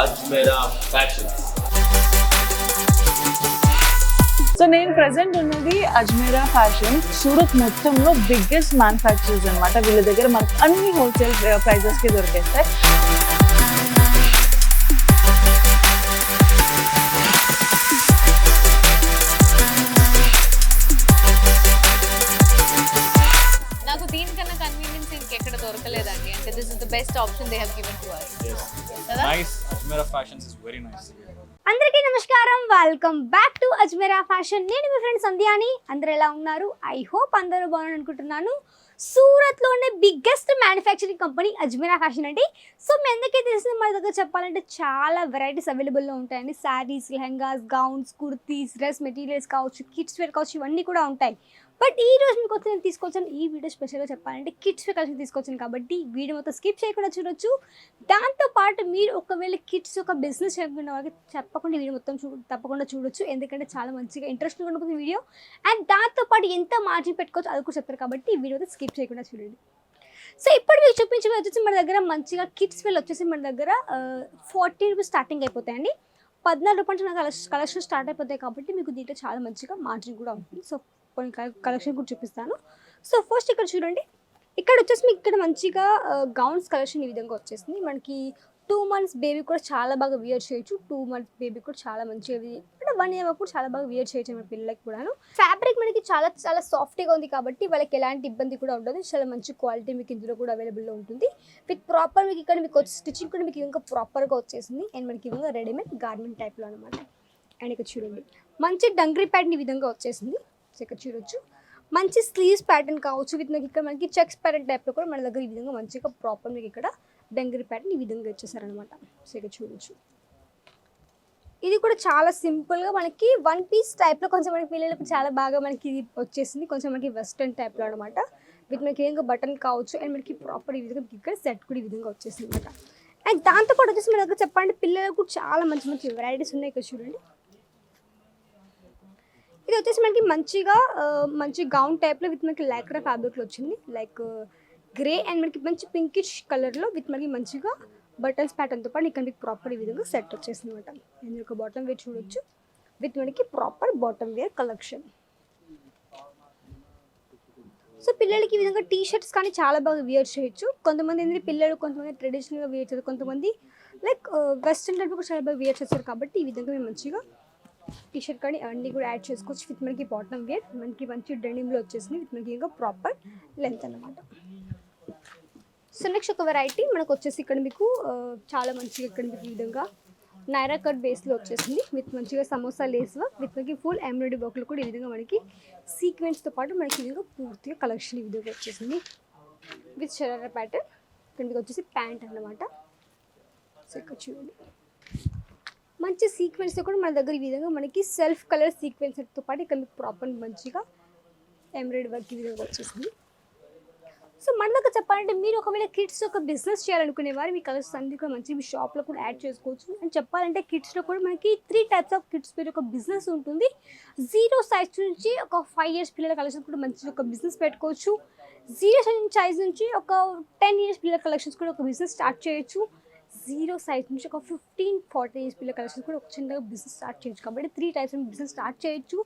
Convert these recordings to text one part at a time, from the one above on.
Ajmera Fashions. So నేను present ఉన్నది Ajmera fashion Surat మొత్తంలో బిగ్గెస్ట్ మ్యానుఫ్యాక్చరర్స్ అన్నమాట. వీళ్ళ దగ్గర మనకు అన్ని హోల్సేల్ ప్రైజెస్కి దొరికేస్తాయి. నాకు దీనికన్నా కన్వీనియన్స్ ఇంకెక్కడ దొరకలేదండి. అంటే this is the best option they have given nice us fashions is very nice అందరికీ నమస్కారం. Welcome back to Ajmera fashion నేను మీ ఫ్రెండ్ సంధ్యాని. అందరు ఎలా ఉన్నారు? ఐ హోప్ అందరూ బాగున్నారు అనుకుంటున్నాను. సూరత్లోనే biggest manufacturing company Ajmera fashion అండి. సో మీ అందరికీ తెలిసిన మన దగ్గర చెప్పాలంటే చాలా వెరైటీస్ అవైలబుల్లో ఉంటాయండి. Saris lehengas gowns kurtis dress materials కావచ్చు కిడ్స్ వేర్ కావచ్చు ఇవన్నీ కూడా ఉంటాయి. బట్ ఈ రోజు మీకు వచ్చి నేను తీసుకొచ్చాను ఈ వీడియో స్పెషల్గా చెప్పాలంటే కిడ్స్ వేర్ కలిసి తీసుకొచ్చాను కాబట్టి వీడియో మొత్తం స్కిప్ చేయకుండా చూడొచ్చు. దాంతో పాటు మీరు ఒకవేళ కిడ్స్ ఒక బిజినెస్ చేయకుండా వాళ్ళకి తప్పకుండా వీడియో మొత్తం చూ తప్పకుండా చూడొచ్చు. ఎందుకంటే చాలా మంచిగా ఇంట్రెస్టింగ్ ఉంటుంది వీడియో. అండ్ దాంతోపాటు ఎంత మార్జిన్ పెట్టుకోవచ్చు అది కూడా చెప్తారు కాబట్టి వీడియో మొత్తం స్కిప్ చేయకుండా చూడండి. సో ఇప్పుడు మీకు చూపించే వచ్చేసి మన దగ్గర మంచిగా కిడ్స్ వేల్ వచ్చేసి మన దగ్గర ఫార్టీ రూపీస్ స్టార్టింగ్ అయిపోతాయండి. పద్నాలుగు రూపాయలు నాకు కలెక్షన్ స్టార్ట్ అయిపోతాయి కాబట్టి మీకు దీంట్లో చాలా మంచిగా మార్జిన్ కూడా ఉంటుంది. సో కొన్ని కలెక్షన్ కూడా చూపిస్తాను. సో ఫస్ట్ ఇక్కడ చూడండి. ఇక్కడ వచ్చేసి మీకు ఇక్కడ మంచిగా గౌన్స్ కలెక్షన్ ఈ విధంగా వచ్చేసింది. మనకి టూ మంత్స్ బేబీ కూడా చాలా బాగా వియర్ చేయొచ్చు. టూ మంత్స్ బేబీ కూడా చాలా మంచిగా అంటే వన్ ఇయర్ కూడా చాలా బాగా వియర్ చేయొచ్చు మన పిల్లలకి కూడాను. ఫ్యాబ్రిక్ మనకి చాలా చాలా సాఫ్ట్గా ఉంది కాబట్టి వాళ్ళకి ఎలాంటి ఇబ్బంది కూడా ఉండదు. చాలా మంచి క్వాలిటీ మీకు ఇందులో కూడా అవైలబుల్లో ఉంటుంది. విత్ ప్రాపర్ మీకు ఇక్కడ మీకు వచ్చి స్టిచ్చింగ్ కూడా మీకు ఇంకా ప్రాపర్గా వచ్చేసింది. అండ్ మనకి ఈ రెడీమేడ్ గార్మెంట్ టైప్లో అనమాట అండ్ ఇక్కడ చూడండి. మంచి డంగ్రీ ప్యాడ్ని ఈ విధంగా వచ్చేసింది. ఇక్కడ చూడొచ్చు. మంచి స్లీవ్స్ ప్యాటర్న్ కావచ్చు. విత్ మనకి ఇక్కడ మనకి చెక్స్ ప్యాటర్న్ టైప్లో కూడా మన దగ్గర ఈ విధంగా మంచిగా ప్రాపర్ మీకు ఇక్కడ డంగరి ప్యాటర్న్ ఈ విధంగా ఇచ్చేసారనమాట సో ఇక్కడ చూడొచ్చు. ఇది కూడా చాలా సింపుల్గా మనకి వన్ పీస్ టైప్లో కొంచెం మనకి పిల్లలకు చాలా బాగా మనకి ఇది వచ్చేసింది. కొంచెం మనకి వెస్ట్రన్ టైప్లో అనమాట విత్ మనకి ఏదైనా బటన్ కావచ్చు అండ్ మనకి ప్రాపర్ ఈ విధంగా ఇక్కడ సెట్ కూడా ఈ విధంగా వచ్చేసింది అనమాట అండ్ దాంతో పాటు వచ్చేసి మన దగ్గర చెప్పండి పిల్లలకు చాలా మంచి మంచి వెరైటీస్ ఉన్నాయి. ఇక్కడ చూడండి. ఇది వచ్చేసి మనకి మంచిగా మంచి గౌన్ టైప్లో విత్ మనకి లైక్రా ఫ్యాబ్రిక్లో వచ్చింది. లైక్ గ్రే అండ్ మనకి మంచి పింకిష్ కలర్లో విత్ మనకి మంచిగా బటన్స్ ప్యాటర్న్తో పాటు ఇక్కడ మీకు ప్రాపర్ ఈ విధంగా సెట్ వచ్చేసింది అనమాట ఒక బాటమ్ వేర్ చూడొచ్చు. విత్ మనకి proper bottom wear collection so పిల్లలకి ఈ విధంగా టీ షర్ట్స్ కానీ చాలా బాగా వేర్ చేయొచ్చు. కొంతమంది ఏంటంటే పిల్లలు కొంతమంది ట్రెడిషనల్గా వేర్ చేస్తారు. కొంతమంది లైక్ వెస్ట్రన్ టైప్ కూడా చాలా బాగా వియర్ చేస్తారు కాబట్టి ఈ విధంగా మేము మంచిగా టీ షర్ట్ కానీ అవన్నీ కూడా యాడ్ చేసుకోవచ్చు. విత్ మనకి బాటమ్ వేర్ మనకి మంచి డెనిమ్లో వచ్చేసింది. విత్ మనకి ఇంకా ప్రాపర్ లెంత్ అన్నమాట. సో నెక్స్ట్ ఒక వెరైటీ మనకు వచ్చేసి ఇక్కడ మీకు చాలా మంచిగా ఇక్కడ మీకు విధంగా నైరా కట్ బేస్లో వచ్చేసింది. విత్ మంచిగా సమోసా లేస్ విత్ మనకి ఫుల్ ఎంబ్రాయిడరీ వర్క్లు కూడా ఈ విధంగా మనకి సీక్వెన్స్తో పాటు మనకి ఈ విధంగా పూర్తిగా కలెక్షన్ ఈ విధంగా వచ్చేసింది. విత్ షరారా ప్యాటర్న్ ఇక్కడ మీకు వచ్చేసి ప్యాంట్ అన్నమాట. సో ఇక్కడ చూడండి. మంచి సీక్వెన్స్ కూడా మన దగ్గర ఈ విధంగా మనకి సెల్ఫ్ కలర్ సీక్వెన్స్తో పాటు ఇక్కడ మీకు ప్రాపర్ మంచిగా ఎంబ్రాయిడరీ వర్క్ ఈ విధంగా వచ్చేసింది. సో మన దగ్గర చెప్పాలంటే మీరు ఒకవేళ కిడ్స్ ఒక బిజినెస్ చేయాలనుకునే వారు మీ కలర్స్ అన్ని కూడా మంచి మీ షాప్లో కూడా యాడ్ చేసుకోవచ్చు. అండ్ చెప్పాలంటే కిడ్స్లో కూడా మనకి త్రీ టైప్స్ ఆఫ్ కిడ్స్ పేరు ఒక బిజినెస్ ఉంటుంది. జీరో సైజ్ నుంచి ఒక ఫైవ్ ఇయర్స్ పిల్లల కలెక్షన్ కూడా మంచి ఒక బిజినెస్ పెట్టుకోవచ్చు. జీరో సైజ్ నుంచి ఒక టెన్ ఇయర్స్ పిల్లల కలెక్షన్స్ కూడా ఒక బిజినెస్ స్టార్ట్ చేయొచ్చు. జీరో సైజ్ నుంచి ఒక ఫిఫ్టీన్ ఫార్టీ ఏజ్ పిల్లల కలెక్షన్స్ కూడా ఒక చిన్నగా బిజినెస్ స్టార్ట్ చేయొచ్చు. కాబట్టి త్రీ టైప్స్ బిజినెస్ స్టార్ట్ చేయొచ్చు.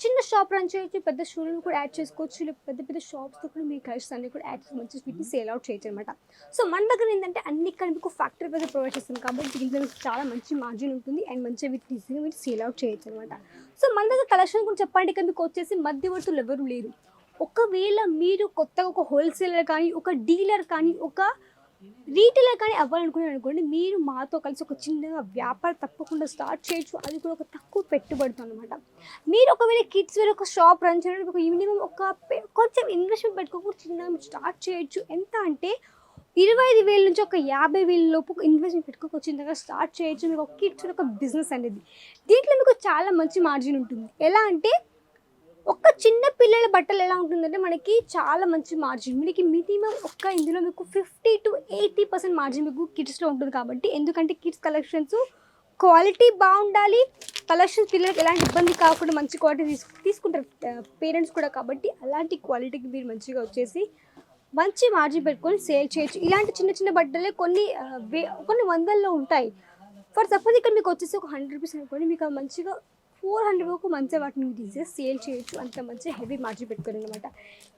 చిన్న షాప్ రన్ చేయొచ్చు పెద్ద షోరూమ్ కూడా యాడ్ చేసుకోవచ్చు. లేకపోతే పెద్ద పెద్ద షాప్స్తో కూడా మీ కలెక్షన్స్ అన్ని కూడా యాడ్ మంచి వీటిని సేల్ అవుట్ చేయొచ్చు అనమాట సో మన దగ్గర ఏంటంటే అన్ని ఇక్కడ మీకు ఫ్యాక్టరీ పైన ప్రొవైడ్ చేస్తాం కాబట్టి దీంట్లో మీకు చాలా మంచి మార్జిన్ ఉంటుంది అండ్ మంచిగా వీటిని ఈజీగా మీరు సేల్ అవుట్ చేయొచ్చు అనమాట సో మన దగ్గర కలెక్షన్ కూడా చెప్పండి ఇక్కడ మీకు వచ్చేసి మధ్యవర్తులు ఎవరు లేరు. ఒకవేళ మీరు కొత్తగా ఒక హోల్సేలర్ కానీ ఒక డీలర్ కానీ ఒక రీటైలర్ కానీ అవ్వాలనుకున్నారు అనుకోండి మీరు మాతో కలిసి ఒక చిన్నగా వ్యాపారం తప్పకుండా స్టార్ట్ చేయొచ్చు. అది కూడా ఒక తక్కువ పెట్టుబడితో అనమాట మీరు ఒకవేళ కిడ్స్ వేరే ఒక షాప్ రన్ చేయడానికి ఒక మినిమం ఒక కొంచెం ఇన్వెస్ట్మెంట్ పెట్టుకోకుండా చిన్నగా స్టార్ట్ చేయొచ్చు. ఎంత అంటే ఇరవై ఐదు వేల నుంచి ఒక యాభై వేల లోపు ఇన్వెస్ట్మెంట్ పెట్టుకోక చిన్నగా స్టార్ట్ చేయొచ్చు. మీకు ఒక కిడ్స్ ఒక బిజినెస్ అనేది. దీంట్లో మీకు చాలా మంచి మార్జిన్ ఉంటుంది. ఎలా అంటే ఒక చిన్న పిల్లల బట్టలు ఎలా ఉంటుందంటే మనకి చాలా మంచి మార్జిన్ మనకి మినిమం ఒక్క ఇందులో మీకు fifty to eighty percent margin మీకు కిడ్స్లో ఉంటుంది కాబట్టి ఎందుకంటే కిడ్స్ కలెక్షన్స్ క్వాలిటీ బాగుండాలి. కలెక్షన్స్ పిల్లలకి ఎలాంటి ఇబ్బంది కాకుండా మంచి క్వాలిటీ తీసుకు తీసుకుంటారు పేరెంట్స్ కూడా కాబట్టి అలాంటి క్వాలిటీకి మీరు మంచిగా వచ్చేసి మంచి మార్జిన్ పెట్టుకొని సేల్ చేయొచ్చు. ఇలాంటి చిన్న చిన్న బట్టలే కొన్ని వే- కొన్ని వందల్లో ఉంటాయి. ఫర్ సపోజ్ ఇక్కడ మీకు వచ్చేసి ఒక హండ్రెడ్ రూపీస్ అనుకోండి మీకు మంచిగా ఫోర్ హండ్రెడ్ వరకు మంచిగా వాటిని మీరు ఈజీగా సేల్ చేయొచ్చు. అంత మంచిగా హెవీ మార్జిన్ పెట్టుకోరు అనమాట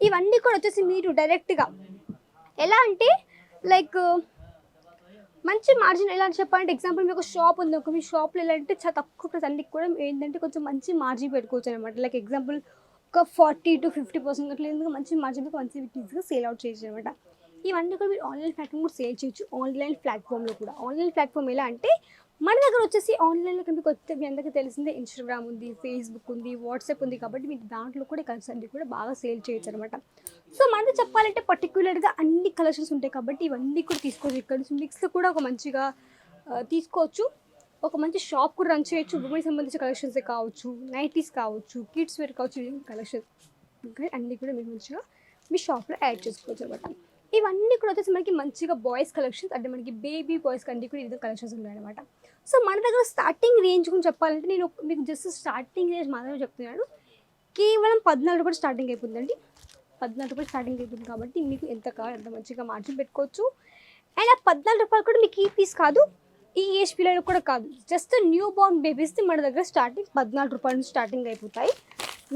ఇవన్నీ కూడా వచ్చేసి మీరు డైరెక్ట్గా ఎలా అంటే లైక్ మంచి మార్జిన్ ఎలా అని చెప్పాలంటే ఎగ్జాంపుల్ మీకు షాప్ ఉంది ఒక మీ షాప్లో ఎలా అంటే చాలా తక్కువ ప్రైస్ అన్నికి కూడా ఏంటంటే కొంచెం మంచి మార్జిన్ పెట్టుకోవచ్చు అనమాట లైక్ ఎగ్జాంపుల్ ఒక ఫార్టీ టు ఫిఫ్టీ పర్సెంట్ అట్లా ఎందుకు మంచి మార్జిన్ మంచి ఈజీగా సేల్ అవుట్ చేయొచ్చు అనమాట ఇవన్నీ కూడా మీరు ఆన్లైన్ ప్లాట్ఫామ్ కూడా సేల్ చేయొచ్చు. ఆన్లైన్ ప్లాట్ఫామ్లో కూడా. ఆన్లైన్ ప్లాట్ఫామ్ ఎలా అంటే మన దగ్గర వచ్చేసి ఆన్లైన్లో మీకు కొత్త మీ అందరికీ తెలిసిందే ఇన్స్టాగ్రామ్ ఉంది ఫేస్బుక్ ఉంది వాట్సాప్ ఉంది కాబట్టి మీకు దాంట్లో కూడా కలర్స్ అన్ని కూడా బాగా సేల్ చేయొచ్చు అనమాట సో మనది చెప్పాలంటే పర్టికులర్గా అన్ని కలెక్షన్స్ ఉంటాయి కాబట్టి ఇవన్నీ కూడా తీసుకోవచ్చు. ఇక్కడ నుంచి మిక్స్లో కూడా ఒక మంచిగా తీసుకోవచ్చు. ఒక మంచి షాప్ కూడా రన్ చేయొచ్చు. ఉమెన్ సంబంధించిన కలెక్షన్స్ కావచ్చు నైటీస్ కావచ్చు కిడ్స్ వేర్ కావచ్చు కలెక్షన్ అన్నీ కూడా మీరు మంచిగా మీ షాప్లో యాడ్ చేసుకోవచ్చు అనమాట ఇవన్నీ కూడా వచ్చేసి మనకి మంచిగా బాయ్స్ కలెక్షన్స్ అంటే మనకి బేబీ బాయ్స్ కంటే కూడా ఇది కలెక్షన్స్ ఉన్నాయన్నమాట. సో మన దగ్గర స్టార్టింగ్ రేంజ్ గురించి చెప్పాలంటే నేను మీకు జస్ట్ స్టార్టింగ్ రేంజ్ మాత్రమే చెప్తున్నాను. కేవలం పద్నాలుగు రూపాయలు స్టార్టింగ్ అయిపోతుందండి. పద్నాలుగు రూపాయలు స్టార్టింగ్ అయిపోతుంది కాబట్టి మీకు ఎంత కావాలి ఎంత మంచిగా మార్జిన్ పెట్టుకోవచ్చు. అండ్ ఆ పద్నాలుగు రూపాయలు కూడా మీకు ఈ పీస్ కాదు ఈ ఏజ్ పిల్లలకు కూడా కాదు. జస్ట్ న్యూ బోర్న్ బేబీస్ మన దగ్గర స్టార్టింగ్ పద్నాలుగు రూపాయల నుంచి స్టార్టింగ్ అయిపోతాయి.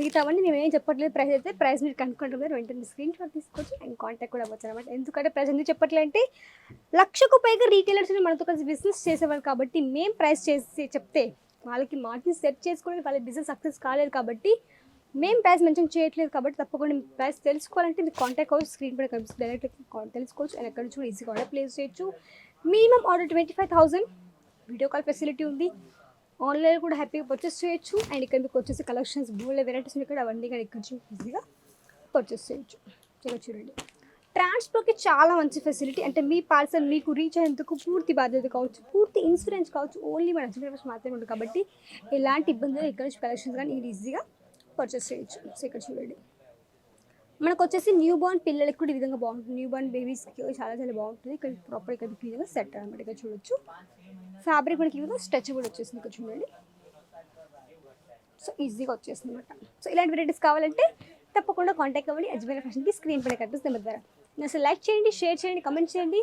మిగతావన్నీ మేము ఏం చెప్పట్లేదు. ప్రైస్ అయితే ప్రైస్ మీరు కనుక్కుంటారు వెంటనే స్క్రీన్ షాట్ తీసుకోవచ్చు అండ్ కాంటాక్ట్ కూడా అవ్వచ్చు అనమాట ఎందుకంటే ప్రైస్ ఎందుకు చెప్పట్లేదు అంటే లక్షకు పైగా రీటైలర్స్ మనతో కలిసి బిజినెస్ చేసేవాళ్ళు కాబట్టి మేము ప్రైస్ చేసి చెప్తే వాళ్ళకి మార్జిన్ సెట్ చేసుకోవడానికి వాళ్ళ బిజినెస్ సక్సెస్ కాలేదు కాబట్టి మేము ప్రైస్ మెన్షన్ చేయట్లేదు కాబట్టి తప్పకుండా ప్రైస్ తెలుసుకోవాలంటే మీరు కాంటాక్ట్ అవ్వచ్చు. స్క్రీన్ పైన కనిపిస్తుంది డైరెక్ట్ తెలుసుకోవచ్చు. అండ్ ఎక్కడ నుంచి కూడా ఈజీగా ఆర్డర్ ప్లేస్ చేయొచ్చు. Minimum order twenty five thousand video call facility ఉంది. ఆన్లైన్ కూడా హ్యాపీగా పర్చేస్ చేయొచ్చు. అండ్ ఇక్కడ మీకు వచ్చేసి కలెక్షన్స్ బోల్డ్ వెరైటీస్ ఇక్కడ అవన్నీ కూడా ఇక్కడ నుంచి ఈజీగా పర్చేస్ చేయొచ్చు. ఇక్కడ చూడండి. ట్రాన్స్పోర్ట్కి చాలా మంచి ఫెసిలిటీ అంటే మీ పార్సల్ మీకు రీచ్ అయ్యేందుకు పూర్తి బాధ్యత కావచ్చు పూర్తి ఇన్సూరెన్స్ కావచ్చు. ఓన్లీ మన అడ్మిషన్ మాత్రమే ఉంటుంది కాబట్టి ఎలాంటి ఇబ్బందులు ఇక్కడ నుంచి కలెక్షన్స్ కానీ ఈజీగా పర్చేస్ చేయొచ్చు. సో ఇక్కడ చూడండి. మనకు వచ్చేసి న్యూ బోర్న్ పిల్లలకి కూడా ఈ విధంగా బాగుంటుంది. న్యూ బోర్న్ బేబీస్కి చాలా చాలా బాగుంటుంది. ఇక్కడ ప్రాపర్ ఇక్కడ క్లీన్గా సెట్ అనమాట ఇక్కడ చూడొచ్చు. ఫ్యాబ్రిక్ మనకి ఈ స్ట్రెచ్ స్ట్రెచబుల్ వచ్చేసింది ఇక్కడ చూడండి. సో ఈజీగా వచ్చేస్తుంది అనమాట సో ఇలాంటి వెరైటీస్ కావాలంటే తప్పకుండా కాంటాక్ట్ అవ్వండి. అజ్మీర్ ఫ్యాషన్కి స్క్రీన్ పైన కనిపిస్తుంది నెంబర్ ద్వారా. అసలు లైక్ చేయండి షేర్ చేయండి కమెంట్ చేయండి.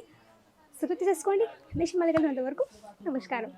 సుఖ చేసుకోండి. నెక్స్ట్ మళ్ళీ కలిగినంత వరకు నమస్కారం.